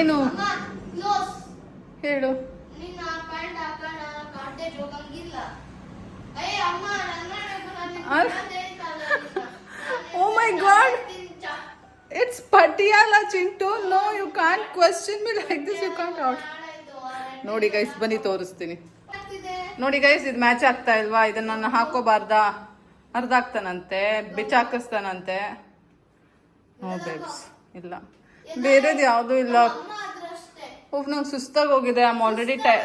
ಏನು? ಹೇಳು. ಓ my God Oh. It's Patiala Chintu no you can't question me like this you can't out ನೋಡಿ guys ಬನ್ನಿ ತೋರಿಸ್ತೀನಿ. ನೋಡಿ ಗೈಸ್ ಇದು ಮ್ಯಾಚ್ ಆಗ್ತಾ ಇಲ್ವಾ? ಇದನ್ನ ನಾನು ಹಾಕೋಬಾರ್ದಾ? ಅರ್ಧ ಆಗ್ತಾನಂತೆ ಬಿಚ್ಚಾಕಿಸ್ತಾನಂತೆ ನೋ ಬೇಬ್ಸ್ ಇಲ್ಲ. ಬೇರೆದು ಯಾವುದೂ ಇಲ್ಲ. ಓಫ್ ನಂಗೆ ಸುಸ್ತಾಗಿ ಹೋಗಿದೆ. ಐ ಆಮ್ ಆಲ್ರೆಡಿ ಟೈ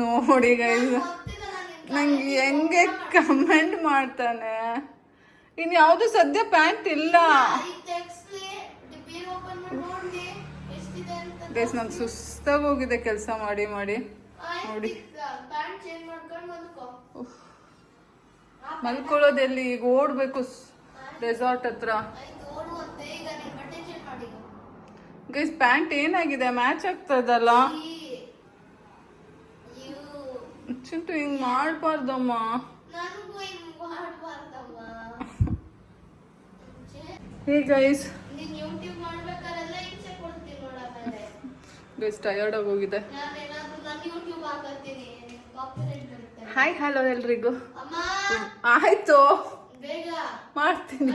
ನೋಡಿ ಗೈಸ್ ನಂಗೆ ಹೆಂಗೆ ಕಮೆಂಟ್ ಮಾಡ್ತಾನೆ. ಇನ್ ಯಾವುದು ಸದ್ಯ ಪ್ಯಾಂಟ್ ಇಲ್ಲ. ಗೈಸ್ ನಂಗೆ ಸುಸ್ತಾಗಿ ಹೋಗಿದೆ ಕೆಲಸ ಮಾಡಿ ಮಾಡಿ. ನೋಡಿ. ಮಲ್ಕೊಳ್ಳೋದೆಲ್ಲಿ? ಈಗ ಓಡ್ಬೇಕು. ರೆಸಾರ್ಟ್ ಹತ್ರ. ಗೈಸ್ ಪ್ಯಾಂಟ್ ಏನಾಗಿದೆ? ಮ್ಯಾಚ್ ಆಗ್ತದಲ್ಲ ಚಿಂಟು ಹಿಂಗ್ ಮಾಡ್ಬಾರ್ದಮ್ಮ. ಹೇ ಗೈಸ್ ಗೈಸ್ ಟಯರ್ಡ್ ಆಗೋಗಿದೆ ಹಾಯ್ ಹಲೋ ಎಲ್ರಿಗೂ. ಆಯ್ತು. ಮಾಡ್ತೀನಿ.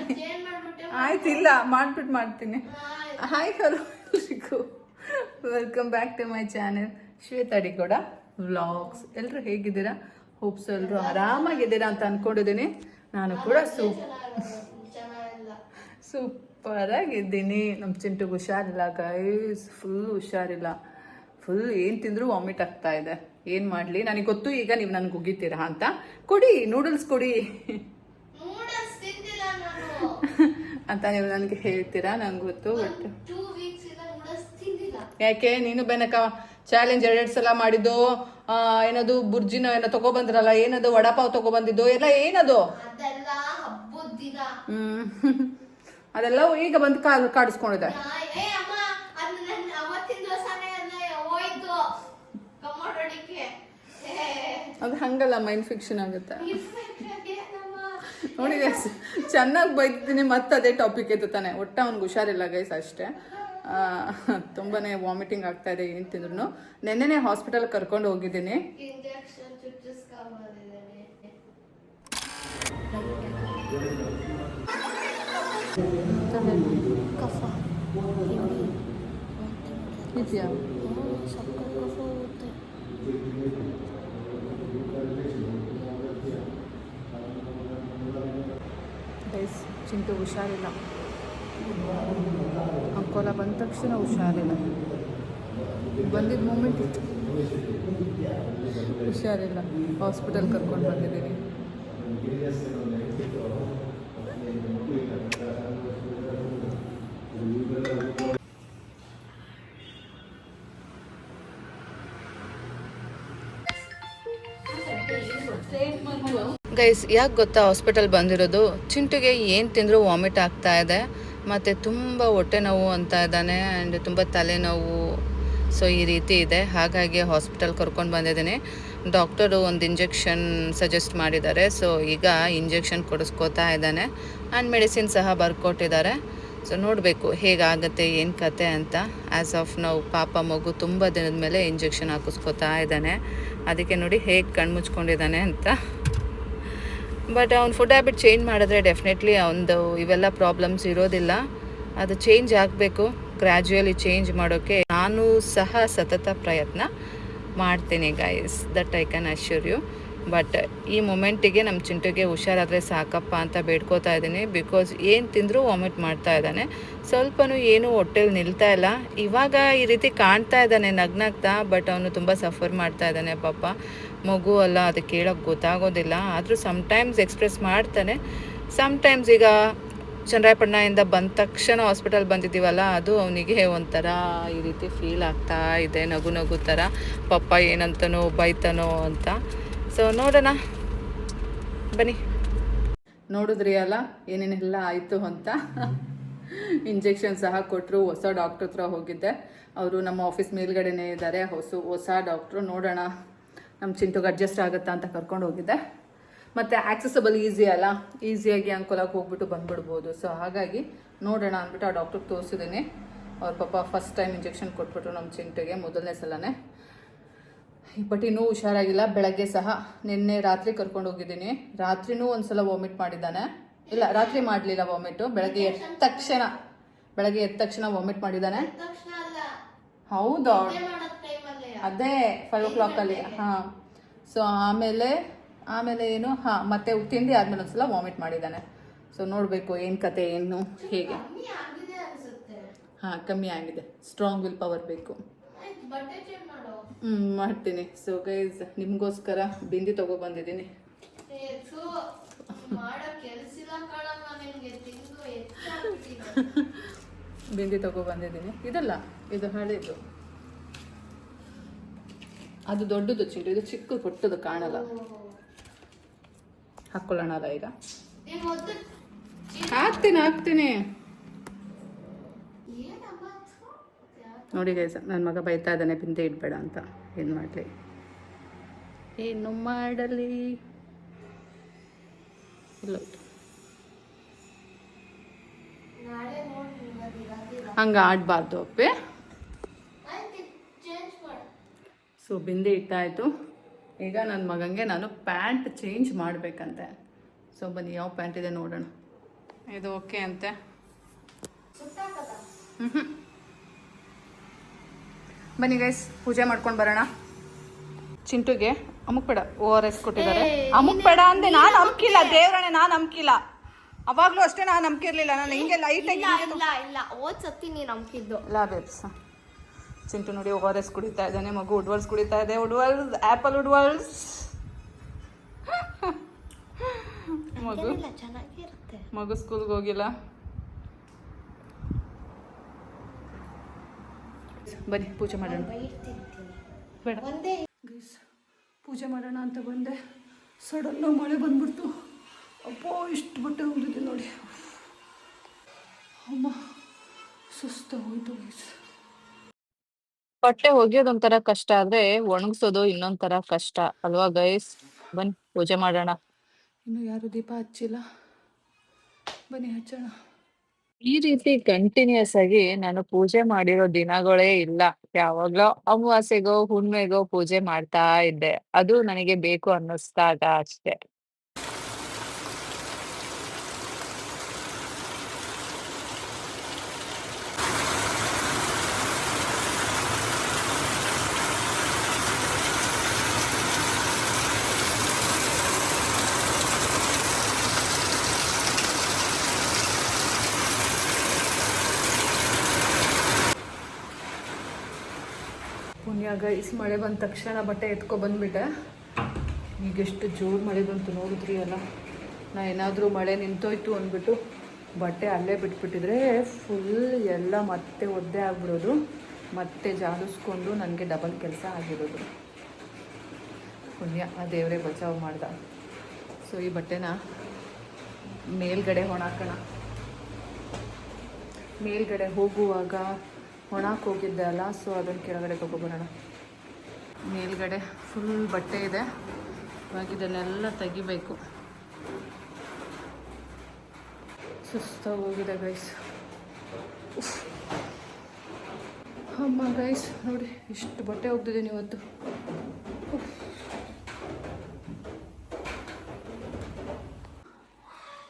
ಆಯ್ತು ಇಲ್ಲ ಮಾಡ್ಬಿಟ್ಟು ಮಾಡ್ತೀನಿ. ಹಾಯ್ ಹಲೋ ಎಲ್ರಿಗೂ. Welcome back to my channel Shweta Adigoda vlogs ಎಲ್ಲರೂ ಹೇಗಿದ್ದೀರಾ? ಹೋಪ್ಸ್ ಎಲ್ಲರೂ ಆರಾಮಾಗಿದ್ದೀರಾ ಅಂತ ಅನ್ಕೊಂಡಿದ್ದೀನಿ. ನಾನು ಕೂಡ ಸೂಪ್ ಸೂಪರಾಗಿದ್ದೀನಿ. ಸೂಪರ್ ಆಗಿದ್ದೀನಿ ನಮ್ಮ ಚಿಂಟುಗೆ ಹುಷಾರಿಲ್ಲ ಗೈಸ್ ಫುಲ್ ಹುಷಾರಿಲ್ಲ. ಫುಲ್ ಏನು ತಿಂದರೂ ವಾಮಿಟ್ ಆಗ್ತಾ ಇದೆ. ಏನು ಮಾಡಲಿ? ನನಗೆ ಗೊತ್ತು ಈಗ ನೀವು ನನಗೆ ಉಗಿತೀರಾ ಅಂತ. ಕೊಡಿ ನೂಡಲ್ಸ್ ಕೊಡಿ. ಅಂತ ನೀವು ನನಗೆ ಹೇಳ್ತೀರಾ? ನಂಗೆ ಗೊತ್ತು ಬಟ್ ಯಾಕೆ? ನೀನು ಬೆನಕ ಚಾಲೆಂಜ್ ಎರಡೆರಡು ಸಲ ಮಾಡಿದ್ದು ಏನದು ಬುರ್ಜಿನ ಏನೋ ತಗೊಬಂದ್ರಲ್ಲ ಏನದು ವಡಾಪಾವ್ ತಗೊಬಂದಿದ್ದು ಎಲ್ಲ ಏನದು? ಹ್ಮ್. ಅದೆಲ್ಲ ಈಗ ಬಂದು ಕಾಲ್ ಕಾಡಿಸ್ಕೊಂಡಿದೆ. ಅದು ಹಂಗಲ್ಲ ಮೈಂಡ್ ಫಿಕ್ಷನ್ ಆಗುತ್ತೆ. ಏನಮ್ಮ? ನೋಡಿ ಗೈಸ್ ಚೆನ್ನಾಗಿ ಬೈತೀನಿ ಮತ್ತೆ ಅದೇ ಟಾಪಿಕ್ ಎತ್ತುತ್ತಾನೆ ಒಟ್ಟ ಅವ್ನಿಗೆ ಹುಷಾರಿಲ್ಲ ಗೈಸ್ ಅಷ್ಟೇ. ತುಂಬಾ ತುಂಬಾನೇ ವಾಮಿಟಿಂಗ್ ಆಗ್ತಾ ಇದೆ ಏನು ತಿಂದ್ರು ನೆನ್ನೆನೆ ಹಾಸ್ಪಿಟಲ್ ಕರ್ಕೊಂಡು ಹೋಗಿದ್ದೀನಿ. ಕಫ ಇದೆಯಾ? ಗೈಸ್ ಹುಷಾರಿಲ್ಲ. ಅಂಕೋಲ ಬಂದ ತಕ್ಷಣ ಹುಷಾರಿಲ್ಲ. ಬಂದಿದ್ದ ಮೂಮೆಂಟ್ ಇತ್ತು ಹುಷಾರಿಲ್ಲ. ಹಾಸ್ಪಿಟಲ್ ಕರ್ಕೊಂಡು ಬಂದಿದ್ದೀನಿ. ಗೈಸ್, ಯಾಕೆ ಗೊತ್ತಾ ಹಾಸ್ಪಿಟಲ್ ಬಂದಿರೋದು? ಚಿಂಟುಗೆ ಏನು ತಿಂದರೂ ವಾಮಿಟ್ ಆಗ್ತಾ ಇದೆ. ಮತ್ತು ತುಂಬ ಹೊಟ್ಟೆ ನೋವು ಅಂತ ಇದ್ದಾನೆ ಆ್ಯಂಡ್ ತುಂಬ ತಲೆನೋವು ಸೊ ಈ ರೀತಿ ಇದೆ. ಹಾಗಾಗಿ ಹಾಸ್ಪಿಟಲ್ ಕರ್ಕೊಂಡು ಬಂದಿದ್ದೀನಿ. ಡಾಕ್ಟರು ಒಂದು ಇಂಜೆಕ್ಷನ್ ಸಜೆಸ್ಟ್ ಮಾಡಿದ್ದಾರೆ. ಸೊ ಈಗ ಇಂಜೆಕ್ಷನ್ ಕೊಡಿಸ್ಕೋತಾ ಇದ್ದಾನೆ. ಆ್ಯಂಡ್ ಮೆಡಿಸಿನ್ ಸಹ ಬರ್ಕೊಟ್ಟಿದ್ದಾರೆ. ಸೊ ನೋಡಬೇಕು ಹೇಗಾಗುತ್ತೆ, ಏನು ಕತೆ ಅಂತ. ಆ್ಯಸ್ ಆಫ್ ನಾವು ಪಾಪ ಮಗು ತುಂಬ ದಿನದ ಮೇಲೆ ಇಂಜೆಕ್ಷನ್ ಹಾಕಿಸ್ಕೋತಾ ಇದ್ದಾನೆ. ಅದಕ್ಕೆ ನೋಡಿ ಹೇಗೆ ಕಣ್ಮುಚ್ಕೊಂಡಿದ್ದಾನೆ ಅಂತ. ಬಟ್ ಅವ್ನು ಫುಡ್ ಹ್ಯಾಬಿಟ್ ಚೇಂಜ್ ಮಾಡಿದ್ರೆ ಡೆಫಿನೆಟ್ಲಿ ಅವನದು ಇವೆಲ್ಲ ಪ್ರಾಬ್ಲಮ್ಸ್ ಇರೋದಿಲ್ಲ. ಅದು ಚೇಂಜ್ ಆಗಬೇಕು. ಗ್ರ್ಯಾಜುಯಲಿ ಚೇಂಜ್ ಮಾಡೋಕ್ಕೆ ನಾನು ಸಹ ಸತತ ಪ್ರಯತ್ನ ಮಾಡ್ತೀನಿ guys that I can assure you but ಈ ಮೊಮೆಂಟಿಗೆ ನಮ್ಮ ಚಿಂಟುಗೆ ಹುಷಾರಾದರೆ ಸಾಕಪ್ಪ ಅಂತ ಬೇಡ್ಕೋತಾ ಇದ್ದೀನಿ. ಬಿಕಾಸ್ ಏನು ತಿಂದರೂ ವಾಮಿಟ್ ಮಾಡ್ತಾ ಇದ್ದಾನೆ. ಸ್ವಲ್ಪನೂ ಏನೂ ಹೊಟ್ಟೆಲಿ ನಿಲ್ತಾ ಇಲ್ಲ. ಇವಾಗ ಈ ರೀತಿ ಕಾಣ್ತಾ ಇದ್ದಾನೆ ನಗ್ನಾಗ್ತಾ ಬಟ್ ಅವನು ತುಂಬ ಸಫರ್ ಮಾಡ್ತಾ ಇದ್ದಾನೆ ಪಾಪ. ಮಗು ಅಲ್ಲ, ಅದು ಕೇಳೋಕ್ಕೆ ಗೊತ್ತಾಗೋದಿಲ್ಲ. ಆದರೂ ಸಮ್ಟೈಮ್ಸ್ ಎಕ್ಸ್ಪ್ರೆಸ್ ಮಾಡ್ತಾನೆ. ಸಮ್ಟೈಮ್ಸ್ ಈಗ ಚನ್ನರಾಯಪಟ್ಟಣದಿಂದ ಬಂದ ತಕ್ಷಣ ಹಾಸ್ಪಿಟಲ್ ಬಂದಿದ್ದೀವಲ್ಲ, ಅದು ಅವನಿಗೆ ಒಂಥರ ಈ ರೀತಿ ಫೀಲ್ ಆಗ್ತಾ ಇದೆ, ನಗು ನಗು ಥರ ಪಪ್ಪ ಏನಂತನೋ, ಬೈತಾನೋ ಅಂತ. ಸೊ ನೋಡೋಣ. ಬನ್ನಿ. ನೋಡಿದ್ರಿ ಅಲ್ಲ, ಏನೇನೆಲ್ಲ ಆಯಿತು ಅಂತ. ಇಂಜೆಕ್ಷನ್ ಸಹ ಕೊಟ್ಟರು ಹೊಸ ಡಾಕ್ಟ್ರ ಹತ್ರ ಹೋಗಿದ್ದೆ. ಅವರು ನಮ್ಮ ಆಫೀಸ್ ಮೇಲ್ಗಡೆನೇ ಇದ್ದಾರೆ. ಹೊಸ ಹೊಸ ಡಾಕ್ಟ್ರು ನೋಡೋಣ. ನಮ್ಮ ಚಿಂಟುಗೆ ಅಡ್ಜಸ್ಟ್ ಆಗುತ್ತಾ ಅಂತ ಕರ್ಕೊಂಡು ಹೋಗಿದ್ದೆ. ಮತ್ತು ಆಕ್ಸೆಸಬಲ್ ಈಸಿ ಅಲ್ಲ? ಈಸಿಯಾಗಿ ಅಂಕೋಲಾಗಿ ಹೋಗ್ಬಿಟ್ಟು ಬಂದ್ಬಿಡ್ಬೋದು. ಸೊ ಹಾಗಾಗಿ ನೋಡೋಣ ಅಂದ್ಬಿಟ್ಟು ಆ ಡಾಕ್ಟ್ರಿಗೆ ತೋರಿಸಿದ್ದೀನಿ ಅವ್ರ ಪಾಪ ಫಸ್ಟ್ ಟೈಮ್ ಇಂಜೆಕ್ಷನ್ ಕೊಟ್ಬಿಟ್ರು ನಮ್ಮ ಚಿಂಟೆಗೆ ಮೊದಲನೇ ಸಲನೇ. ಬಟ್ ಇನ್ನೂ ಹುಷಾರಾಗಿಲ್ಲ. ಬೆಳಗ್ಗೆ ಸಹ ನಿನ್ನೆ ರಾತ್ರಿ ಕರ್ಕೊಂಡು ಹೋಗಿದ್ದೀನಿ. ರಾತ್ರಿನೂ ಒಂದ್ಸಲ ವಾಮಿಟ್ ಮಾಡಿದ್ದಾನೆ. ಇಲ್ಲ ರಾತ್ರಿ ಮಾಡಲಿಲ್ಲ ವಾಮಿಟು ಬೆಳಗ್ಗೆ ಎದ್ದ ತಕ್ಷಣ ಬೆಳಗ್ಗೆ ಎದ್ದ ತಕ್ಷಣ ವಾಮಿಟ್ ಮಾಡಿದ್ದಾನೆ. ಹೌದಾ? ಅದೇ ಫೈವ್ ಓ ಕ್ಲಾಕಲ್ಲಿ ಹಾಂ. ಸೊ ಆಮೇಲೆ ಆಮೇಲೆ ಏನು? ಹಾಂ ಮತ್ತೆ ತಿಂಡಿ ಆದ್ಮೇಲೆ ಒಂದ್ಸಲ ವಾಮಿಟ್ ಮಾಡಿದ್ದಾನೆ. ಸೊ ನೋಡಬೇಕು ಏನು ಕತೆ ಏನು ಹೇಗೆ. ಹಾಂ ಕಮ್ಮಿ ಆಗಿದೆ. ಸ್ಟ್ರಾಂಗ್ ವಿಲ್ ಪವರ್ ಬೇಕು. ಹ್ಞೂ ಮಾಡ್ತೀನಿ. ಸೊ ಗೈಸ್ ನಿಮಗೋಸ್ಕರ ಬಿಂದಿ ತೊಗೊಬಂದಿದ್ದೀನಿ ಬಂದಿದ್ದೀನಿ. ಬಿಂದಿ ತಗೋ ಬಂದಿದ್ದೀನಿ. ಬಿಂದಿ ತೊಗೊಬಂದಿದ್ದೀನಿ ಇದಲ್ಲ ಇದು ಹಳೇದು. ಅದು ದೊಡ್ಡದು ಚಿಂಟು ಇದು ಚಿಕ್ಕ ಪುಟ್ಟದು ಕಾಣಲ್ಲ. ಹಾಕೊಳ್ಳೋಣ ಈಗ. ಹಾಕ್ತೇನೆ ಹಾಕ್ತೇನೆ. ನೋಡಿ ಗೈಸ ನನ್ನ ಮಗ ಬೈತಾ ಇದ್ದಾನೆ, ಬಿಂದೆ ಇಡಬೇಡ ಅಂತ. ಏನು ಮಾಡಲಿ? ಏನು ಮಾಡಲಿ? ಇಲ್ಲ. ಹಂಗೆ ಆಡಬಾರ್ದು, ಅಪ್ಪೆ ಆಯ್ತು ಚೇಂಜ್ ಮಾಡು ಸೊ ಬಿಂದೆ ಇಟ್ಟಾಯಿತು. ಈಗ ನನ್ನ ಮಗಂಗೆ ನಾನು ಪ್ಯಾಂಟ್ ಚೇಂಜ್ ಮಾಡಬೇಕಂತೆ. ಸೊ ಬನ್ನಿ ಯಾವ ಪ್ಯಾಂಟ್ ಇದೆ ನೋಡೋಣ. ಇದು ಓಕೆ ಅಂತೆ. ಹ್ಞೂ. ಬನ್ನಿ ಗೈಸ್ ಪೂಜೆ ಮಾಡ್ಕೊಂಡು ಬರೋಣ. ಚಿಂಟುಗೆ ಅಮುಕ್ ಬೇಡ ಓ ಆರ್ ಎಸ್ ಕೊಟ್ಟಿದ್ದಾರೆ. ಅಮುಕ್ ಬೇಡ ಅಂದೆ ನಾನು ನಂಬಿಕಿಲ್ಲ ದೇವ್ರಣೆ ನಾನು ನಂಬಿಕಿಲ್ಲ ಅವಾಗ್ಲೂ ಅಷ್ಟೇ ನಾನು ನಂಬಿಕಿರ್ಲಿಲ್ಲ ನಾನು ಹಿಂಗೆ ಲೈಟಾಗಿ ಇಲ್ಲ ಇಲ್ಲ ಓದ್ಸತ್ತೀನಿ ಓದ್ ಸತಿ ನೀನ್ ನಂಬಿದ್ದು ಇಲ್ಲ ಬೇಬ್ಸ್ ಚಿಂಟು ನೋಡಿ ಓ ಆರ್ ಎಸ್ ಕುಡಿತಾ ಇದ್ದಾನೆ ಮಗು ಉಡ್ವಲ್ಸ್ ಕುಡಿತಾ ಇದೆ. ಉಡ್ವಲ್ಸ್ ಆ್ಯಪಲ್ ಉಡ್ವಲ್ಸ್ ಮಗು ಮಗು ಸ್ಕೂಲ್ಗೆ ಹೋಗಿಲ್ಲ. ಬನ್ನಿ ಪೂಜೆ ಮಾಡೋಣ. ಬೇಡ. ಒಂದೇ ಪೂಜೆ ಮಾಡೋಣ ಅಂತ ಬಂದೆ. ಸಡನ್ನು ಮಳೆ ಬಂದ್ಬಿಡ್ತು. ಅಪ್ಪೋ ಇಷ್ಟು ಬಟ್ಟೆ ಹೋಗಿದ್ದೆ ನೋಡಿ. ಅಮ್ಮ ಸುಸ್ತು ಹೋಯ್ತು ಗೈಸ್ ಬಟ್ಟೆ ಒಗೆಯೋದೊಂಥರ ಕಷ್ಟ ಆದ್ರೆ ಒಣಗಿಸೋದು ತರ ಕಷ್ಟ. ಅಲ್ವಾ ಗೈಸ್ ಬನ್ನಿ ಪೂಜೆ ಮಾಡೋಣ. ಇನ್ನು ಯಾರು ದೀಪ ಹಚ್ಚಿಲ್ಲ? ಬನ್ನಿ ಹಚ್ಚೋಣ. ಈ ರೀತಿ ಕಂಟಿನ್ಯೂಸ್ ಆಗಿ ನಾನು ಪೂಜೆ ಮಾಡಿರೋ ದಿನಗಳೇ ಇಲ್ಲ. ಯಾವಾಗ್ಲೋ ಅಮಾವಾಸ್ಯೆಗೋ ಹುಣ್ಮೆಗೋ ಪೂಜೆ ಮಾಡ್ತಾ ಇದ್ದೆ. ಅದು ನನಗೆ ಬೇಕು ಅನ್ನಿಸ್ದಾಗ ಅಷ್ಟೇ ಪುಣ್ಯ ಗೈಸ್ ಮಳೆ ಬಂದ ತಕ್ಷಣ ಬಟ್ಟೆ ಎತ್ಕೊ ಬಂದ್ಬಿಟ್ಟೆ. ಈಗ ಎಷ್ಟು ಜೋರು ಮಳೆ ಬಂತು ನೋಡಿದ್ರಿ ಅಲ್ಲ? ನಾ ಏನಾದರೂ ಮಳೆ ನಿಂತೋಯ್ತು ಅಂದ್ಬಿಟ್ಟು ಬಟ್ಟೆ ಅಲ್ಲೇ ಬಿಟ್ಬಿಟ್ಟಿದ್ರೆ ಫುಲ್ ಎಲ್ಲ ಮತ್ತೆ ಒದ್ದೆ ಆಗ್ಬಿಡೋದು. ಮತ್ತೆ ಜಾಲಿಸ್ಕೊಂಡು ನನಗೆ ಡಬಲ್ ಕೆಲಸ ಆಗಿರೋದು. ಪುಣ್ಯ, ಆ ದೇವರೇ ಬಚಾವ್ ಮಾಡ್ದ. ಸೊ ಈ ಬಟ್ಟೆನ ಮೇಲ್ಗಡೆ ಒಣಾಕೋಣ. ಮೇಲ್ಗಡೆ ಹೋಗುವಾಗ ಒಣಕ್ಕೆ ಹೋಗಿದ್ದೆ ಅಲ್ಲ ಸೊ ಅದನ್ನು ಕೆಳಗಡೆ ತಗೊಬರೋಣ ಮೇಲ್ಗಡೆ ಫುಲ್ ಬಟ್ಟೆ ಇದೆ. ಇವಾಗ ಇದನ್ನೆಲ್ಲ ತೆಗಿಬೇಕು. ಸುಸ್ತಾಗಿ ಹೋಗಿದೆ ಗೈಸ್ ಅಮ್ಮ ಗೈಸ್ ನೋಡಿ, ಇಷ್ಟು ಬಟ್ಟೆ ಹೋಗ್ತಿದ್ದೀನಿ ಇವತ್ತು.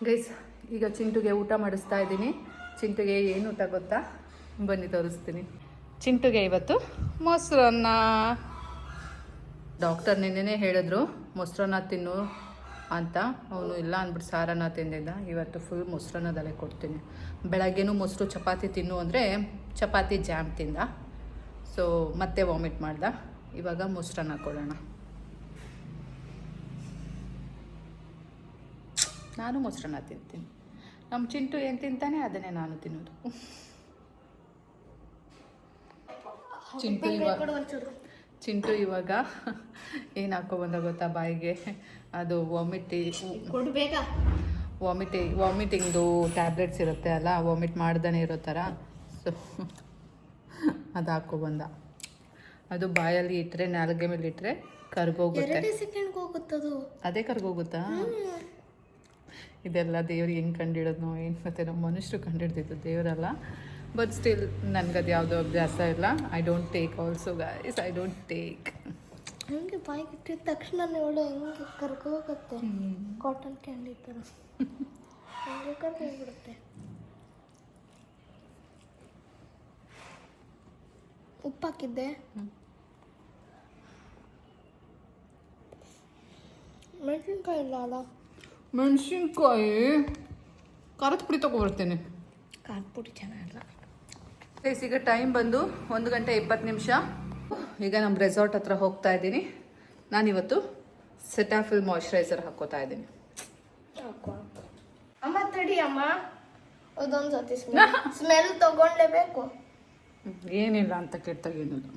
ಗೈಸ್ ಈಗ ಚಿಂಟುಗೆ ಊಟ ಮಾಡಿಸ್ತಾ ಇದ್ದೀನಿ. ಚಿಂಟುಗೆ ಏನು ಊಟ ಗೊತ್ತಾ? ಬನ್ನಿ, ತೋರಿಸ್ತೀನಿ. ಚಿಂಟುಗೆ ಇವತ್ತು ಮೊಸರನ್ನ. ಡಾಕ್ಟರ್ ನಿನ್ನೆ ಹೇಳಿದ್ರು, ಮೊಸರನ್ನ ತಿನ್ನು ಅಂತ. ಅವನು ಇಲ್ಲ ಅಂದ್ಬಿಟ್ಟು ಸಾರನ್ನ ತಿಂದಿದ್ದ. ಇವತ್ತು ಫುಲ್ ಮೊಸರನ್ನದಲ್ಲೇ ಕೊಡ್ತೀನಿ. ಬೆಳಗ್ಗೆನೂ ಮೊಸರು ಚಪಾತಿ ತಿನ್ನು ಅಂದರೆ ಚಪಾತಿ ಜಾಮ್ ತಿಂದ. ಸೊ ಮತ್ತೆ ವಾಮಿಟ್ ಮಾಡ್ದ. ಇವಾಗ ಮೊಸರನ್ನ ಕೊಡೋಣ. ನಾನು ಮೊಸರನ್ನ ತಿಂತೀನಿ. ನಮ್ಮ ಚಿಂಟು ಏನು ತಿಂತಾನೆ, ಅದನ್ನೇ ನಾನು ತಿನ್ನೋದು. ಚಿಂಟು ಇವಾಗ ಚಿಂಟು ಇವಾಗ ಏನು ಹಾಕೊಬಂದ ಗೊತ್ತಾ ಬಾಯಿಗೆ? ಅದು ವಾಮಿಟಿ ವಾಮಿಟಿ ವಾಮಿಟಿಂಗ್ದು ಟ್ಯಾಬ್ಲೆಟ್ಸ್ ಇರುತ್ತೆ ಅಲ್ಲ ವಾಮಿಟ್ ಮಾಡ್ದೇ ಇರೋ ಥರ. ಸೊ ಅದು ಹಾಕೊಬಂದ ಅದು ಬಾಯಲ್ಲಿ ಇಟ್ಟರೆ ನಾಲ್ಗೆ ಮೇಲೆ ಇಟ್ಟರೆ ಕರ್ಗೋಗುತ್ತೆ. ಅದೇ. ಕರ್ಗೋಗುತ್ತಾ? ಇದೆಲ್ಲ ದೇವ್ರಿಗೆ ಹೆಂಗೆ ಕಂಡಿಡೋದು ಏನು ಮತ್ತೆ ನಮ್ಮ ಮನುಷ್ಯರು ಕಂಡಿಡ್ದಿದ್ದು ದೇವರಲ್ಲ. ಬಟ್ ಸ್ಟಿಲ್ ನನಗದು ಯಾವುದೋ ಅಭ್ಯಾಸ ಇಲ್ಲ. I don't take also guys I don't take ಹಂಗೆ ಬಾಯಿಗೆ ಇಟ್ಟಿದ ತಕ್ಷಣ ನೋಡು ಹೆಂಗೆ ಕರ್ಕೋಗುತ್ತೆ ಕಾಟನ್ ಕ್ಯಾಂಡಿ ಥರ. ಹಂಗೆ ಕರ್ಕೊಂಡ್ಬಿಡುತ್ತೆ ಉಪ್ಪು ಹಾಕಿದ್ದೆ ಮೆಣಸಿನ್ಕಾಯಿ ಇಲ್ಲ ಅಲ್ಲ ಮೆಣಸಿನ್ಕಾಯಿ. ಖಾರದ ಪುಡಿ ತಗೊಬರ್ತೇನೆ. ಖಾರದ ಪುಡಿ ಚೆನ್ನಾಗಿಲ್ಲ. ಈಗ ಟೈಮ್ ಬಂದು ಒಂದು ಗಂಟೆ ಇಪ್ಪತ್ತು ನಿಮಿಷ. ಈಗ ನಮ್ಮ ರೆಸಾರ್ಟ್ ಹತ್ರ ಹೋಗ್ತಾ ಇದ್ದೀನಿ. ನಾನಿವತ್ತು ಸೆಟಾಫಿಲ್ ಮಾಯಿಶ್ಚರೈಸರ್ ಹಾಕೋತಾ ಇದ್ದೀನಿ. ಅಮ್ಮ ತಡಿ ಅಮ್ಮ. ಅದೊಂದು ಸತಿ ಸ್ಮೆಲ್. ತಗೊಂಡೇಬೇಕು ಏನಿಲ್ಲ ಅಂತ ಕೆಟ್ಟಾಗೇನಿಲ್ಲ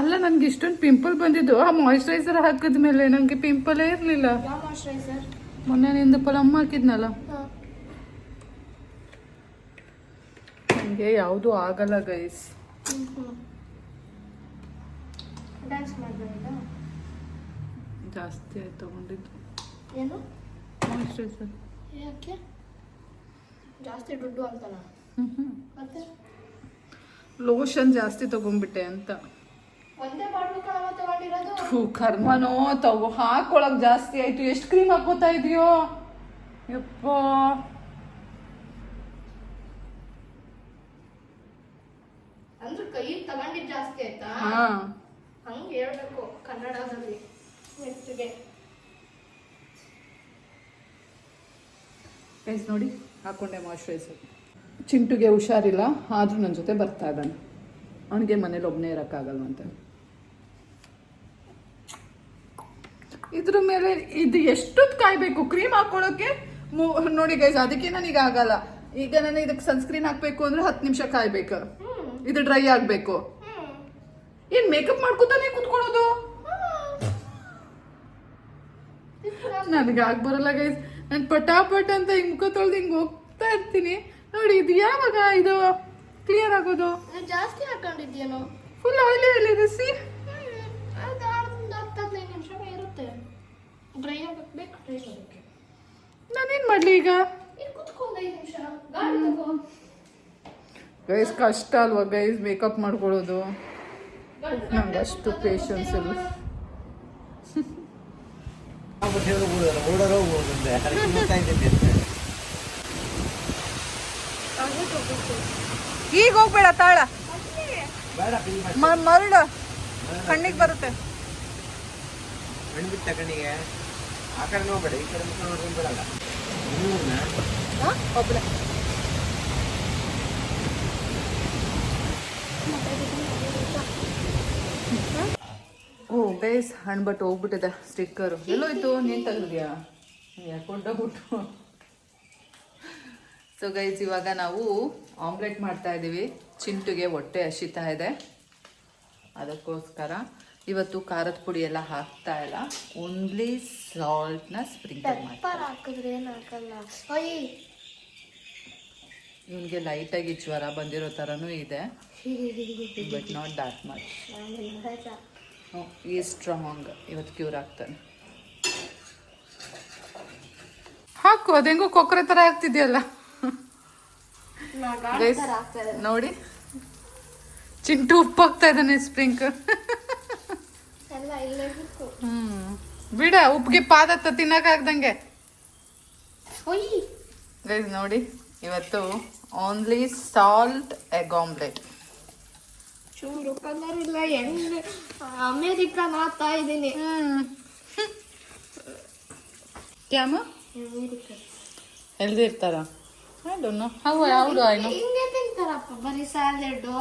ಅಲ್ಲ ನನಗೆ ಇಷ್ಟೊಂದು ಪಿಂಪಲ್ ಬಂದಿದ್ದು. ಆ ಮಾಯಿಶ್ಚರೈಸರ್ ಹಾಕಿದ ಮೇಲೆ ನನಗೆ ಪಿಂಪಲೇ ಇರಲಿಲ್ಲ. ಮಾಯ್ಶ್ಚರೈಸರ್? ಮೊನ್ನೆ ನಿಂದು ಪಲಮ್ಮ ಹಾಕಿದ್ನಲ್ಲ? ನಿಮಗೆ ನನಗೆ ಯಾವುದೂ ಆಗಲ್ಲ ಗೈಸ್ ಜಾಸ್ತಿ ಆಯ್ತು ತಗೊಂಡಿದ್ದು. ಏನು? ಮಾಯ್ಶ್ಚರೈಸರ್ ಯಾಕೆ? ಜಾಸ್ತಿ ದುಡ್ಡು ಅಂತಲ್ಲ ಮತ್ತೆ? ಲೋಷನ್ ಜಾಸ್ತಿ ತಗೊಂಡ್ಬಿಟ್ಟೆ ಅಂತ. ಕರ್ಮನೋ ತಗೋ ಹಾಕೊಳಕ್ ಜಾಸ್ತಿ ಆಯ್ತು. ಎಷ್ಟು ಕ್ರೀಮ್ ಹಾಕೋತಾ ಇದೆಯೋ? ಯಪ್ಪ. ಅಂದ್ರೆ ಕೈ ತಗೊಂಡಿದ್ ಜಾಸ್ತಿ ಆಯ್ತಾ? ಹಾ. ಹಂಗೆ ಹೇಳ್ಬೇಕು ಕನ್ನಡದಲ್ಲಿ ನೆಕ್ಸ್ಟ್ಗೆ ಗೈಸ್ ನೋಡಿ ಹಾಕೊಂಡೆ ಮಾಯ್ಶ್ಚರೈಸರ್ ಚಿಂಟುಗೆ ಹುಷಾರಿಲ್ಲ ಆದ್ರೂ ನನ್ನ ಜೊತೆ ಬರ್ತಾ ಇದ್ದಾನೆ. ಅವನಿಗೆ ಮನೇಲಿ ಒಬ್ಬನೇ ಇರೋಕ್ಕಾಗಲ್ವಂತೆ. ಇದ್ರ ಮೇಲೆ ಇದು ಎಷ್ಟೊತ್ತು ಕಾಯ್ಬೇಕು? ಕ್ರೀಮ್ ಹಾಕೊಳ್ಳೋಕೆ ಮು- ನೋಡಿ ಗೈಸ್ ಅದಕ್ಕೆ ನನಗೆ ಆಗಲ್ಲ. ಈಗ ನಾನು ಇದಕ್ಕೆ ಸನ್ಸ್ಕ್ರೀನ್ ಹಾಕ್ಬೇಕು ಅಂದ್ರೆ ಹತ್ತು ನಿಮಿಷ ಕಾಯ್ಬೇಕು. ಇದು ಡ್ರೈ ಆಗ್ಬೇಕು. ಏನ್ ಮೇಕಪ್ ಮಾಡ್ಕೊತಾನೆ ಕುತ್ಕೊಳ್ಳೋದು? ನನಗೆ ಆಗ ಬರಲ್ಲ ಗೈಸ್ ನಾನು ಪಟಾಪಟ್ ಅಂತ ಹಿಂಗ್ ಮುಖ ತೊಳೆದು ಹಿಂಗ್ ಹೋಗ್ತಾ ಇರ್ತೀನಿ. ನೋಡಿ ಇದು ಯಾವಾಗ ಇದು ಕ್ಲಿಯರ್ ಆಗೋದು? ನೀನ್ ಜಾಸ್ತಿ ಹಾಕೊಂಡಿದ್ಯೇನೋ ಫುಲ್ ಆಯಿಲಿ ಇದೆ ರಿಸಿ ಅದು ಒಂದು ಹತ್ತು ಹದಿನೈದು ನಿಮಿಷ ಇರುತ್ತೆ ಡ್ರೈ ಆಗಕ್ಕೆ ಬೇಕು ಡ್ರೈ ಆಗಕ್ಕೆ ನಾನೇನ್ ಮಾಡ್ಲಿ ಈಗ ಇಲ್ಲಿ ಕುತ್ಕೊಂಡು ಐದು ನಿಮಿಷ ಗಾಡಿ ತಗೋ ಗೈಸ್ ಕಷ್ಟ ಅಲ್ವಾ ಗೈಸ್ ಮೇಕಪ್ ಮಾಡ್ಕೊಳ್ಳೋದು ನಂಗೆ ಅಷ್ಟು ಪೇಷನ್ಸ್ ಇಲ್ಲ. ಈಗ ಹೋಗ್ಬೇಡ ತಾಳ. ಮರಳು. ಕಣ್ಣಿಗೆ ಬರುತ್ತೆ. ಕಣ್ಣಿಗೆ. ಆ ಕಡೆ ನೋಡ್ಬೇಡ ಈ ಕಡೆ ಮುಖ ನೋಡ್ಕೊಂಡು ಬಿಡಲ್ಲ. ಇವ್ರನ್ನ ಒಬ್ಳೆ ಓ ಗೈಸ್ ಹಣ್ಣು ಬಟ್ ಹೋಗ್ಬಿಟ್ಟಿದೆ ಸ್ಟಿಕ್ಕರು. ಎಲ್ಲೋಯ್ತು ನೀನು ತೆಗೆದ್ಯಾ ಯಾಕೊಂಡೋಗ್ಬಿಟ್ಟು ಸೊ ಗೈಸ್ ಇವಾಗ ನಾವು ಆಮ್ಲೆಟ್ ಮಾಡ್ತಾ ಇದ್ದೀವಿ ಚಿಂಟುಗೆ ಹೊಟ್ಟೆ ಹಸಿತಾ ಇದೆ. ಅದಕ್ಕೋಸ್ಕರ ಇವತ್ತು ಖಾರದ ಪುಡಿ ಎಲ್ಲ ಹಾಕ್ತಾ ಇಲ್ಲ. ಓನ್ಲಿ ಸಾಲ್ಟ್ನ ಸ್ಪ್ರಿಂಕಲ್ ಮಾಡಿ ಇವನಿಗೆ ಲೈಟಾಗಿ ಜ್ವರ ಬಂದಿರೋ ಥರನೂ ಇದೆ. ಬಟ್ ನಾಟ್ ದಾಟ್ ಮಚ್ ಈ ಸ್ಟ್ರಾಂಗ್ ಇವತ್ತು ಕ್ಯೂರ್ ಆಗ್ತಾನೆ. ಹಾಕು ಅದೆಂಗೋ ಕೊಕ್ಕರೆ ಥರ ಆಗ್ತಿದೆಯಲ್ಲ. ನೋಡಿ. ಚಿಂಟು ಉಪ್ಪಾಗ್ತಾ ಇದ್ದಾನೆ ಸ್ಪ್ರಿಂಕ್ ಹ್ಮ್. ಬಿಡ ಉಪ್ಪಿಗೆ ಪಾದ ತಿನ್ನಕ್ಕಾಗ್ದಂಗೆ ಓಯ್ ಗೈಸ್ ನೋಡಿ ಇವತ್ತು ಓನ್ಲಿ ಸಾಲ್ಟ್ ಎಗ್ ಆಮ್ಲೆಟ್ ಚೂರು ಕಲರ್ ಇಲ್ಲ ಹೆಂಗ್ ಅಮೇರಿಕನ್ ಆಗ್ತಾ ಇದ್ದೀನಿ. ಕ್ಯಾಮ? ಎಲ್ದಿ ಹೆಲ್ದಿ ಇರ್ತಾರ? ಐ ಡೋಂಟ್ ನೋ ಹೌ ಯಾವುದು ಐ ನೋ ಹಿಂಗೆ ತಿಂತಾರಪ್ಪ ಬರೀ ಸ್ಯಾಲೆಡ್ಡು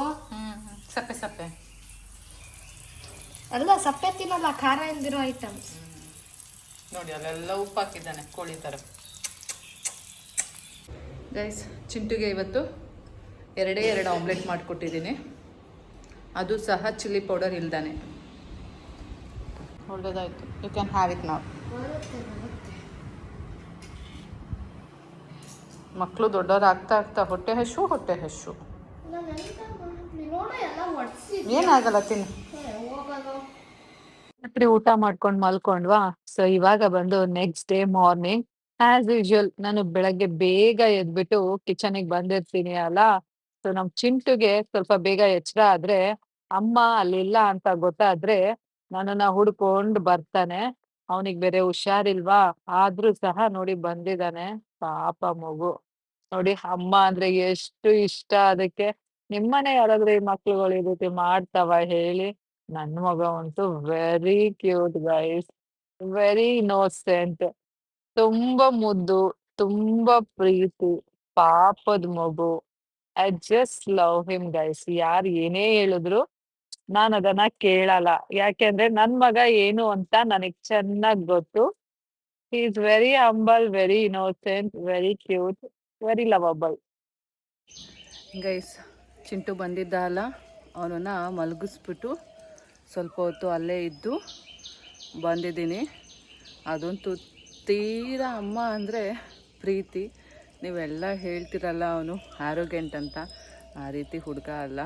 ಸಪ್ಪೆ ಸಪ್ಪೆ. ಅಲ್ಲ ಸಪ್ಪೆ ತಿನ್ನಲ್ಲ ಖಾರ ಎಂದಿರೋ ಐಟಮ್ ನೋಡಿ ಅಲ್ಲೆಲ್ಲ ಉಪ್ಪು ಹಾಕಿದ್ದಾನೆ ಕೋಳಿ ಥರ ಗೈಸ್ ಚಿಂಟುಗೆ ಇವತ್ತು ಎರಡೇ ಎರಡು ಆಮ್ಲೆಟ್ ಮಾಡಿಕೊಟ್ಟಿದ್ದೀನಿ. ಅದು ಸಹ ಚಿಲ್ಲಿ ಪೌಡರ್ ಇಲ್ದಾನೆ. ಒಳ್ಳೇದಾಯಿತು. ಯು ಕ್ಯಾನ್ ಹ್ಯಾವ್ ಇಟ್ ನಾವು ಮಕ್ಕಳು ದೊಡ್ಡವ್ರು ಆಗ್ತಾ ಆಗ್ತಾ ಹೊಟ್ಟೆ ಹಶು ಹೊಟ್ಟೆ ಹಸು ನಾನು ಎಂತ ನೋಡು ಎಲ್ಲ ಒಡ್ಸಿ ಏನಾಗಲ್ಲ ತಿನ್ನು. ರಾತ್ರಿ ಊಟ ಮಾಡ್ಕೊಂಡ್ ಮಲ್ಕೊಂಡ್ವಾ? ಸೊ ಇವಾಗ ಬಂದು next day morning as usual ನಾನು ಬೆಳಗ್ಗೆ ಬೇಗ ಎದ್ಬಿಟ್ಟು ಕಿಚನಿಗೆ ಬಂದಿರ್ತೀನಿ ಅಲ್ಲ? ಸೊ ನಮ್ ಚಿಂಟುಗೆ ಸ್ವಲ್ಪ ಬೇಗ ಎಚ್ಚರ ಆದ್ರೆ, ಅಮ್ಮ, ಅಲ್ಲಿಲ್ಲ ಅಂತ ಗೊತ್ತಾದ್ರೆ ನನ್ನನ್ನ ಹುಡ್ಕೊಂಡ್ ಬರ್ತಾನೆ. ಅವನಿಗೆ ಬೇರೆ ಹುಷಾರಿಲ್ವಾ? ಆದ್ರೂ ಸಹ ನೋಡಿ ಬಂದಿದ್ದಾನೆ. ಪಾಪ ಮಗು. ನೋಡಿ, ಅಮ್ಮ ಅಂದ್ರೆ ಎಷ್ಟು ಇಷ್ಟ ಅದಕ್ಕೆ. ನಿಮ್ಮನೆ ಯಾರಾದ್ರೂ ಈ ಮಕ್ಳುಗಳು ಈ ರೀತಿ ಮಾಡ್ತಾವ ಹೇಳಿ? ನನ್ ಮಗ ಅಂತೂ very cute guys very innocent ತುಂಬಾ ಮುದ್ದು, ತುಂಬಾ ಪ್ರೀತಿ, ಪಾಪದ ಮಗು. I just love him guys ಯಾರು ಏನೇ ಹೇಳಿದ್ರು ನಾನ್ ಅದನ್ನ ಕೇಳಲ್ಲ. ಯಾಕೆಂದ್ರೆ ನನ್ ಮಗ ಏನು ಅಂತ ನನಗ್ ಚೆನ್ನಾಗ್ ಗೊತ್ತು. Is very humble very innocent very cute very lovable guys Chintu ಬಂದಿದ್ದ ಅಲ್ಲ ಅವನನ್ನು ಮಲಗಿಸ್ಬಿಟ್ಟು ಸ್ವಲ್ಪ ಹೊತ್ತು ಅಲ್ಲೇ ಇದ್ದು ಬಂದಿದ್ದೀನಿ. ಅದಂತೂ ತೀರಾ ಅಮ್ಮ ಅಂದರೆ ಪ್ರೀತಿ. ನೀವೆಲ್ಲ ಹೇಳ್ತಿರಲ್ಲ ಅವನು ಆರೋಗ್ಯಂಟ್ ಅಂತ. ಆ ರೀತಿ ಹುಡುಗ ಅಲ್ಲ.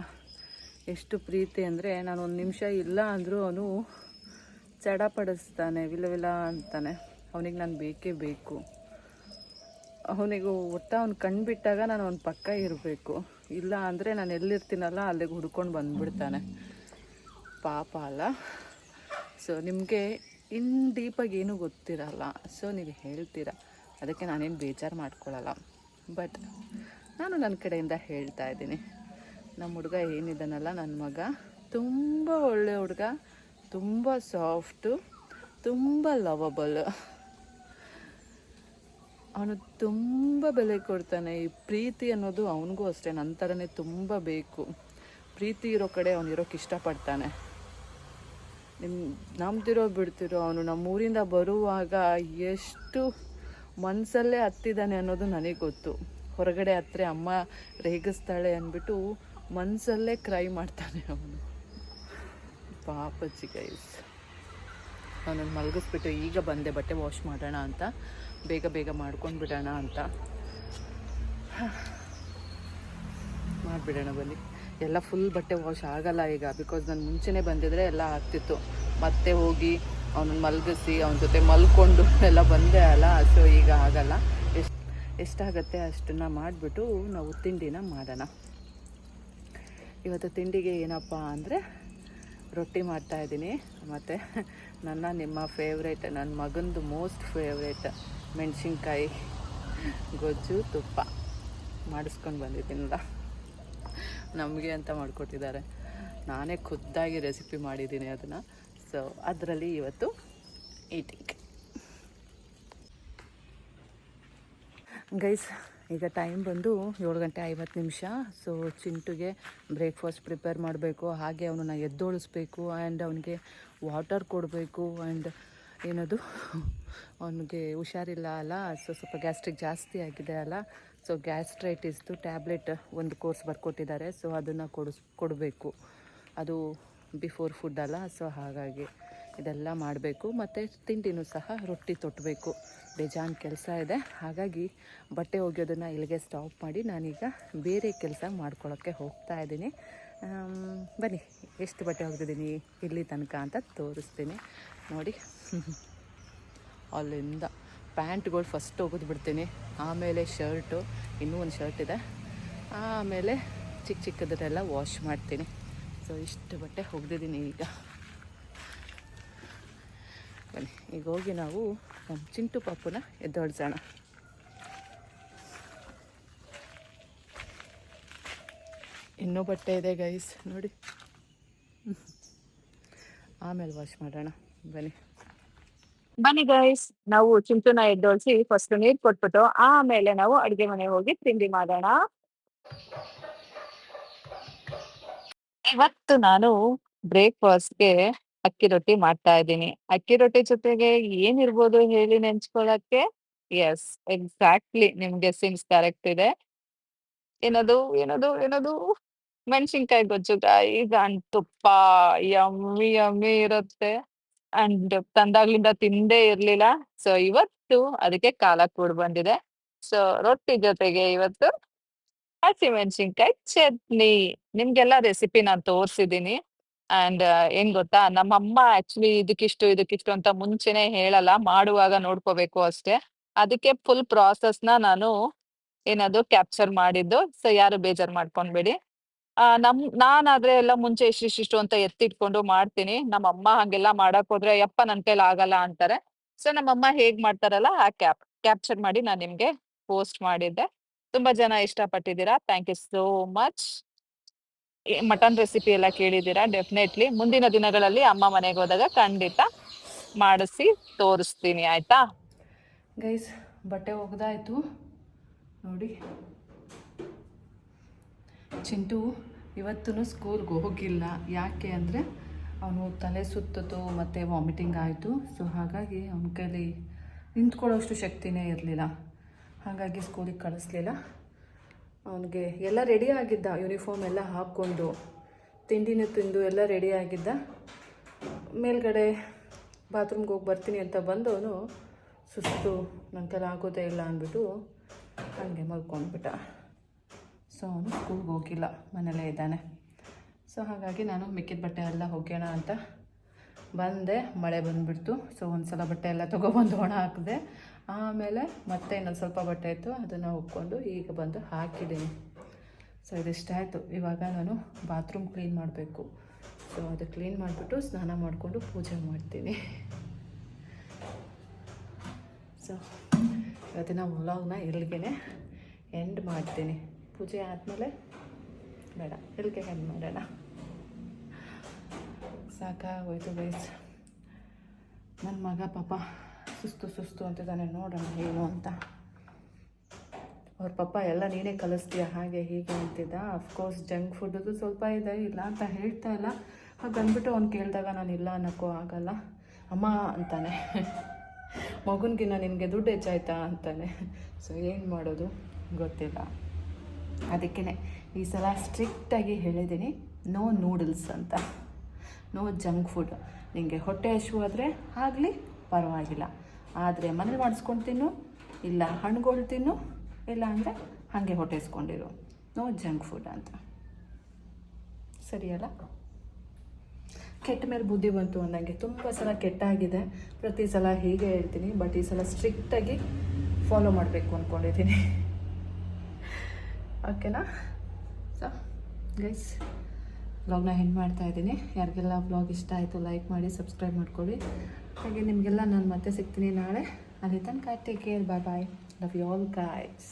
ಎಷ್ಟು ಪ್ರೀತಿ ಅಂದರೆ ನಾನು ಒಂದು ನಿಮಿಷ ಇಲ್ಲ ಅಂದರೂ ಅವನು ಚಡಪಡಿಸ್ತಾನೆ, ವಿಲ ವಿಲ ಅಂತಾನೆ. ಅವನಿಗೆ ನಾನು ಬೇಕೇ ಬೇಕು. ಅವನಿಗೆ ಒಟ್ಟ ಅವ್ನು ಬಿಟ್ಟಾಗ ನಾನು ಅವ್ನ ಪಕ್ಕ ಇರಬೇಕು. ಇಲ್ಲ ಅಂದರೆ ನಾನು ಎಲ್ಲಿರ್ತೀನಲ್ಲ ಅಲ್ಲಿಗೆ ಹುಡ್ಕೊಂಡು ಬಂದ್ಬಿಡ್ತಾನೆ. ಪಾಪ ಅಲ್ಲ. ಸೊ ನಿಮಗೆ ಇನ್ ಡೀಪಾಗಿ ಏನೂ ಗೊತ್ತಿರಲ್ಲ. ಸೊ ನೀವು ಹೇಳ್ತೀರ. ಅದಕ್ಕೆ ನಾನೇನು ಬೇಜಾರು ಮಾಡ್ಕೊಳ್ಳಲ್ಲ ಬಟ್ ನಾನು ನನ್ನ ಕಡೆಯಿಂದ ಹೇಳ್ತಾ ಇದ್ದೀನಿ. ನಮ್ಮ ಹುಡುಗ ಏನಿದ್ದಾನಲ್ಲ ನನ್ನ ಮಗ. ತುಂಬ ಒಳ್ಳೆ ಹುಡುಗ. ತುಂಬ ಸಾಫ್ಟು ತುಂಬ ಲವಬಲ್ ಅವನು ತುಂಬ ಬೆಲೆ ಕೊಡ್ತಾನೆ. ಈ ಪ್ರೀತಿ ಅನ್ನೋದು ಅವನಿಗೂ ಅಷ್ಟೇ. ನನ್ನ ಥರನೇ ತುಂಬ ಬೇಕು. ಪ್ರೀತಿ ಇರೋ ಕಡೆ ಅವನು ಇರೋಕ್ಕೆ ಇಷ್ಟಪಡ್ತಾನೆ. ನಿಮ್ಮ ನಂಬ್ತಿರೋ ಬಿಡ್ತಿರೋ, ಅವನು ನಮ್ಮೂರಿಂದ ಬರುವಾಗ ಎಷ್ಟು ಮನಸ್ಸಲ್ಲೇ ಹತ್ತಿದ್ದಾನೆ ಅನ್ನೋದು ನನಗೆ ಗೊತ್ತು. ಹೊರಗಡೆ ಹತ್ತಿರ ಅಮ್ಮ ರೇಗಿಸ್ತಾಳೆ ಅಂದ್ಬಿಟ್ಟು ಮನಸ್ಸಲ್ಲೇ ಕ್ರೈ ಮಾಡ್ತಾನೆ ಅವನು. ಪಾಪಚ್ಚಿ ಗೈಸ್ ಅವನನ್ನು ಮಲಗಿಸ್ಬಿಟ್ಟು ಈಗ ಬಂದೆ, ಬಟ್ಟೆ ವಾಶ್ ಮಾಡೋಣ ಅಂತ. ಬೇಗ ಬೇಗ ಮಾಡ್ಕೊಂಡು ಬಿಡೋಣ ಅಂತ. ಮಾಡಿಬಿಡೋಣ ಬನ್ನಿ. ಎಲ್ಲ ಫುಲ್ ಬಟ್ಟೆ ವಾಶ್ ಆಗಲ್ಲ ಈಗ ಬಿಕಾಸ್ ನಾನು ಮುಂಚೆನೇ ಬಂದಿದ್ರೆ ಎಲ್ಲ ಆಗ್ತಿತ್ತು. ಮತ್ತೆ ಹೋಗಿ ಅವನನ್ನು ಮಲಗಿಸಿ, ಅವನ ಜೊತೆ ಮಲ್ಕೊಂಡು ಎಲ್ಲ ಬಂದೆ ಅಲ್ಲ ಸೊ ಈಗ ಆಗಲ್ಲ. ಎಷ್ಟು, ಎಷ್ಟಾಗತ್ತೆ ಅಷ್ಟನ್ನು ಮಾಡಿಬಿಟ್ಟು ನಾವು ತಿಂಡಿನ ಮಾಡೋಣ. ಇವತ್ತು ತಿಂಡಿಗೆ ಏನಪ್ಪ ಅಂದರೆ ರೊಟ್ಟಿ ಮಾಡ್ತಾಯಿದ್ದೀನಿ ಮತ್ತು ನನ್ನ ನಿಮ್ಮ ಫೇವ್ರೇಟ್ ನನ್ನ ಮಗಂದು ಮೋಸ್ಟ್ ಫೇವ್ರೇಟ್ ಮೆಣಸಿನ್ಕಾಯಿ, ಗೊಜ್ಜು, ತುಪ್ಪ. ಮಾಡಿಸ್ಕೊಂಡು ಬಂದಿದ್ದೀನಲ್ಲ ನಮಗೆ ಅಂತ ಮಾಡಿಕೊಟ್ಟಿದ್ದಾರೆ. ನಾನೇ ಖುದ್ದಾಗಿ ರೆಸಿಪಿ ಮಾಡಿದ್ದೀನಿ ಅದನ್ನು. ಸೊ ಅದರಲ್ಲಿ ಇವತ್ತು ಈಟಿಂಗ್ ಗೈಸ್ ಈಗ ಟೈಮ್ ಬಂದು ಏಳು ಗಂಟೆ ಐವತ್ತು ನಿಮಿಷ. ಸೊ ಚಿಂಟುಗೆ ಬ್ರೇಕ್ಫಾಸ್ಟ್ ಪ್ರಿಪೇರ್ ಮಾಡಬೇಕು. ಹಾಗೆ ಅವನನ್ನು ಎದ್ದೋಳಿಸ್ಬೇಕು ಆ್ಯಂಡ್ ಅವನಿಗೆ ವಾಟರ್ ಕೊಡಬೇಕು ಆ್ಯಂಡ್ ಏನದು? ಅವನಿಗೆ ಹುಷಾರಿಲ್ಲ ಅಲ್ಲ. ಸೊ ಸ್ವಲ್ಪ ಗ್ಯಾಸ್ಟ್ರಿಕ್ ಜಾಸ್ತಿ ಆಗಿದೆ ಅಲ್ಲ. ಸೊ ಗ್ಯಾಸ್ಟ್ರೈಟಿಸ್ದು ಟ್ಯಾಬ್ಲೆಟ್ ಒಂದು ಕೋರ್ಸ್ ಬರ್ಕೊಟ್ಟಿದ್ದಾರೆ. ಸೊ ಅದನ್ನು ಕೊಡಿಸ್, ಕೊಡಬೇಕು. ಅದು ಬಿಫೋರ್ ಫುಡ್ ಅಲ್ಲ ಸೊ ಹಾಗಾಗಿ ಇದೆಲ್ಲ ಮಾಡಬೇಕು. ಮತ್ತು ತಿಂಡಿನೂ ಸಹ ರೊಟ್ಟಿ ತೊಟ್ಟಬೇಕು ಬೇಜಾನ್ ಕೆಲಸ ಇದೆ. ಹಾಗಾಗಿ ಬಟ್ಟೆ ಒಗೆಯೋದನ್ನು ಇಲ್ಲಿಗೆ ಸ್ಟಾಪ್ ಮಾಡಿ ನಾನೀಗ ಬೇರೆ ಕೆಲಸ ಮಾಡ್ಕೊಳ್ಳೋಕ್ಕೆ ಹೋಗ್ತಾ ಇದ್ದೀನಿ. ಬನ್ನಿ, ಎಷ್ಟು ಬಟ್ಟೆ ಒಗೆದಿದ್ದೀನಿ ಇಲ್ಲಿ ತನಕ ಅಂತ ತೋರಿಸ್ತೀನಿ. ನೋಡಿ. ಅಲ್ಲಿಂದ. ಪ್ಯಾಂಟ್ಗಳು ಫಸ್ಟ್ ಒಗೆದು ಬಿಡ್ತೀನಿ. ಆಮೇಲೆ ಶರ್ಟು, ಇನ್ನೂ ಒಂದು ಶರ್ಟ್ ಇದೆ. ಆಮೇಲೆ ಚಿಕ್ಕ ಚಿಕ್ಕದನ್ನೆಲ್ಲ ವಾಶ್ ಮಾಡ್ತೀನಿ. ಸೊ ಇಷ್ಟು ಬಟ್ಟೆ ಒಗ್ದಿದ್ದೀನಿ ಈಗ. ಬನ್ನಿ, ಈಗ ಹೋಗಿ ನಾವು ನಮ್ಮ ಚಿಂಟು ಪಾಪುನ ಎದ್ದೋಡ್ಸೋಣ ಇನ್ನೂ ಬಟ್ಟೆ ಇದೆ ಗೈಸ್ ನೋಡಿ. ಆಮೇಲೆ ವಾಶ್ ಮಾಡೋಣ. ಬನ್ನಿ. ಬನ್ನಿ ಗೈಸ್ ನಾವು ಚಿಂಟುನ ಎದ್ದೋಳ್ಸಿ ಫಸ್ಟ್ ನೀರ್ ಕೊಟ್ಬಿಟ್ಟು ಆಮೇಲೆ ನಾವು ಅಡ್ಗೆ ಮನೆ ಹೋಗಿ ತಿಂಡಿ ಮಾಡೋಣ. ಇವತ್ತು ನಾನು ಬ್ರೇಕ್ಫಾಸ್ಟ್ಗೆ ಅಕ್ಕಿ ರೊಟ್ಟಿ ಮಾಡ್ತಾ ಇದ್ದೀನಿ. ಅಕ್ಕಿ ರೊಟ್ಟಿ ಜೊತೆಗೆ ಏನಿರ್ಬೋದು ಹೇಳಿ ನೆಂಚ್ಕೊಳಕ್ಕೆ ಎಸ್ ಎಕ್ಸಾಕ್ಟ್ಲಿ ನಿಮ್ಗೆ ಗೆಸ್ಸಿಂಗ್ಸ್ ಕರೆಕ್ಟ್ ಇದೆ. ಏನದು ಏನದು ಏನದು? ಮೆಣಸಿನ್ಕಾಯಿ ಗೊಜ್ಜು ಈಗ ತುಪ್ಪ ಯಮ್ಮಿ ಯಮ್ಮಿ ಇರುತ್ತೆ. ಅಂಡ್ ತಂದಾಗ್ಲಿಂದ ತಿಂದೇ ಇರ್ಲಿಲ್ಲ. ಸೊ ಇವತ್ತು ಅದಕ್ಕೆ ಕಾಲ ಕೂಡ್ ಬಂದಿದೆ. ಸೊ ರೊಟ್ಟಿ ಜೊತೆಗೆ ಇವತ್ತು ಹಸಿಮೆಣಸಿನ್ಕಾಯಿ ಚಟ್ನಿ. ನಿಮ್ಗೆಲ್ಲ ರೆಸಿಪಿ ನಾನು ತೋರಿಸಿದ್ದೀನಿ ಅಂಡ್ ಏನ್ ಗೊತ್ತಾ? ನಮ್ಮಮ್ಮ ಆಕ್ಚುಲಿ ಇದಕ್ಕಿಷ್ಟು ಇದಕ್ಕಿಷ್ಟು ಅಂತ ಮುಂಚೆನೆ ಹೇಳಲ್ಲ. ಮಾಡುವಾಗ ನೋಡ್ಕೋಬೇಕು ಅಷ್ಟೇ. ಅದಕ್ಕೆ ಫುಲ್ ಪ್ರಾಸೆಸ್ನ ನಾನು ಏನದು ಕ್ಯಾಪ್ಚರ್ ಮಾಡಿದ್ದು. ಸೊ ಯಾರು ಬೇಜಾರ್ ಮಾಡ್ಕೊಂಡ್ಬೇಡಿ. ಆ, ನಮ್, ನಾನಾದ್ರೆ ಎಲ್ಲ ಮುಂಚೆ ಇಷ್ಟಿಷ್ಟು ಅಂತ ಎತ್ತಿಟ್ಕೊಂಡು ಮಾಡ್ತೀನಿ. ನಮ್ಮ ಅಮ್ಮ ಹಂಗೆಲ್ಲ ಮಾಡಕ್ ಹೋದ್ರೆ, ಯಪ್ಪ, ನನ್ ಕೈಲ್ ಆಗಲ್ಲ ಅಂತಾರೆ. ಸೊ ನಮ್ಮ ಅಮ್ಮ ಹೇಗ್ ಮಾಡ್ತಾರಲ್ಲ, ಆ ಕ್ಯಾಪ್, ಕ್ಯಾಪ್ಚರ್ ಮಾಡಿ ನಾನು ನಿಮ್ಗೆ ಪೋಸ್ಟ್ ಮಾಡಿದ್ದೆ. ತುಂಬಾ ಜನ ಇಷ್ಟಪಟ್ಟಿದ್ದೀರಾ. Thank you so much. Mutton recipe ಎಲ್ಲ ಕೇಳಿದ್ದೀರಾ, ಡೆಫಿನೆಟ್ಲಿ. ಮುಂದಿನ ದಿನಗಳಲ್ಲಿ ಅಮ್ಮ ಮನೆಗೆ ಹೋದಾಗ ಖಂಡಿತ ಮಾಡಿಸಿ ತೋರಿಸ್ತೀನಿ, ಆಯ್ತಾ? ಗೈಸ್, ಬಟ್ಟೆ ಒಗ್ದಾಯ್ತು. ನೋಡಿ. ಚಿಂಟು ಇವತ್ತು ಸ್ಕೂಲ್ಗೆ ಹೋಗಿಲ್ಲ. ಯಾಕೆ ಅಂದರೆ ಅವನು ತಲೆ ಸುತ್ತಿತು ಮತ್ತು ವಾಮಿಟಿಂಗ್ ಆಯಿತು. ಸೊ ಹಾಗಾಗಿ ಅವನ ಕೈಲಿ ನಿಂತ್ಕೊಳ್ಳೋಷ್ಟು ಶಕ್ತಿನೇ ಇರಲಿಲ್ಲ. ಹಾಗಾಗಿ ಸ್ಕೂಲಿಗೆ ಕಳಿಸ್ಲಿಲ್ಲ. ಅವನಿಗೆ ಎಲ್ಲ ರೆಡಿ ಆಗಿದ್ದ. ಯೂನಿಫಾರ್ಮ್ ಎಲ್ಲ ಹಾಕ್ಕೊಂಡು, ತಿಂಡಿನೂ ತಿಂದು ಎಲ್ಲ ರೆಡಿ ಆಗಿದ್ದ. ಮೇಲ್ಗಡೆ ಬಾತ್ರೂಮ್ಗೆ ಹೋಗಿ ಬರ್ತೀನಿ ಅಂತ ಬಂದವನು ಸುಸ್ತು ನನ್ನ ಆಗೋದೇ ಇಲ್ಲ ಅಂದ್ಬಿಟ್ಟು ಹಾಗೆ ಮಲ್ಕೊಂಡ್ಬಿಟ್ಟ. ಸೊ ಅವನು ಸ್ಕೂಲ್ಗೆ ಹೋಗಿಲ್ಲ ಮನೇಲೇ ಇದ್ದಾನೆ. ಸೊ ಹಾಗಾಗಿ ನಾನು ಮಿಕ್ಕಿದ ಬಟ್ಟೆ ಎಲ್ಲ ಹೋಗೋಣ ಅಂತ ಬಂದೆ, ಮಳೆ ಬಂದುಬಿಡ್ತು. ಸೊ ಒಂದು ಸಲ ಬಟ್ಟೆ ಎಲ್ಲ ತೊಗೊಬಂದು ಒಣ ಹಾಕಿದೆ. ಆಮೇಲೆ ಮತ್ತೆ ಇನ್ನೊಂದು ಸ್ವಲ್ಪ ಬಟ್ಟೆ ಇತ್ತು, ಅದನ್ನು ಉಕ್ಕೊಂಡು ಈಗ ಬಂದು ಹಾಕಿದ್ದೀನಿ. ಸೊ ಇದಿಷ್ಟಾಯಿತು ಇವಾಗ ನಾನು ಬಾತ್ರೂಮ್ ಕ್ಲೀನ್ ಮಾಡಬೇಕು. ಸೊ ಅದು ಕ್ಲೀನ್ ಮಾಡಿಬಿಟ್ಟು ಸ್ನಾನ ಮಾಡಿಕೊಂಡು ಪೂಜೆ ಮಾಡ್ತೀನಿ. ಸೊ ಇವತ್ತಿನ ವ್ಲಾಗ್ನ ಇಲ್ಲಿಗೆ ಎಂಡ್ ಮಾಡ್ತೀನಿ. ಪೂಜೆ ಆದಮೇಲೆ ಬೇಡ ಇಲ್ಲಿಗೆ ಹೆಂಗೆ ಮಾಡೋಣ. ಸಾಕಾಗೋಯ್ತು ಬೇಸ್ ನನ್ನ ಮಗ ಪಾಪ ಸುಸ್ತು ಸುಸ್ತು ಅಂತಿದ್ದಾನೆ, ನೋಡೋಣ ಏನು ಅಂತ. ಅವ್ರ ಪಪ್ಪ ಎಲ್ಲ ನೀನೇ ಕಲಿಸ್ತೀಯ, ಹಾಗೆ ಹೀಗೆ ಅಂತಿದ್ದ. ಅಫ್ಕೋರ್ಸ್ ಜಂಕ್ ಫುಡ್ದು ಸ್ವಲ್ಪ ಇದೆ, ಇಲ್ಲ ಅಂತ ಹೇಳ್ತಾ ಇಲ್ಲ. ಹಾಗೆ ಅಂದ್ಬಿಟ್ಟು ಅವ್ನು ಕೇಳಿದಾಗ ನಾನು ಇಲ್ಲ ಅನ್ನೋಕ್ಕೂ ಆಗಲ್ಲ. ಅಮ್ಮ ಅಂತಾನೆ. ಮಗುನಿಗಿನ್ನ ನಿನಗೆ ದುಡ್ಡು ಹೆಚ್ಚಾಯ್ತಾ ಅಂತಾನೆ. ಸೊ ಏನು ಮಾಡೋದು? ಗೊತ್ತಿಲ್ಲ. ಅದಕ್ಕೇ ಈ ಸಲ ಸ್ಟ್ರಿಕ್ಟಾಗಿ ಹೇಳಿದ್ದೀನಿ ನೋ ನೂಡಲ್ಸ್ ಅಂತ. No junk food. ನಿಮಗೆ ಹೊಟ್ಟೆ ಹಸಿವಾದರೆ ಆಗಲಿ ಪರವಾಗಿಲ್ಲ. ಆದರೆ ಮನೇಲಿ ಮಾಡಿಸ್ಕೊಂಡು ತಿನ್ನು, ಇಲ್ಲ ಹಣ್ಣುಗಳು ತಿನ್ನು, ಇಲ್ಲ ಅಂದರೆ ಹಾಗೆ ಹೊಟ್ಟೆ ಹಸ್ಕೊಂಡಿರು. ನೋ ಜಂಕ್ ಫುಡ್ ಅಂತ. ಸರಿಯಲ್ಲ? ಕೆಟ್ಟ ಮೇಲೆ ಬುದ್ಧಿ ಬಂತು ಅಂದಂಗೆ ತುಂಬ ಸಲ ಕೆಟ್ಟಾಗಿದೆ. ಪ್ರತಿ ಸಲ ಹೀಗೆ ಹೇಳ್ತೀನಿ, ಬಟ್ ಈ ಸಲ ಸ್ಟ್ರಿಕ್ಟಾಗಿ ಫಾಲೋ ಮಾಡಬೇಕು ಅಂದ್ಕೊಂಡಿದ್ದೀನಿ ಓಕೆನಾ? ಸೊ ಗೈಸ್ ಬ್ಲಾಗ್ನ ಹೆಂಡ್ ಮಾಡ್ತಾ ಇದ್ದೀನಿ. ಯಾರಿಗೆಲ್ಲ ಬ್ಲಾಗ್ ಇಷ್ಟ ಆಯಿತು ಲೈಕ್ ಮಾಡಿ ಸಬ್ಸ್ಕ್ರೈಬ್ ಮಾಡ್ಕೊಳ್ಳಿ. ಹಾಗೆ ನಿಮಗೆಲ್ಲ ನಾನು ಮತ್ತೆ ಸಿಗ್ತೀನಿ ನಾಳೆ. ಅಲ್ಲಿ ತನಕ take care bye bye love you all guys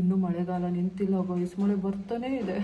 ಇನ್ನೂ ಮಳೆಗಾಲ ನಿಂತಿಲ್ಲ ಗಾಯ್ಸ್ ಮಳೆ ಬರ್ತಾನೇ ಇದೆ.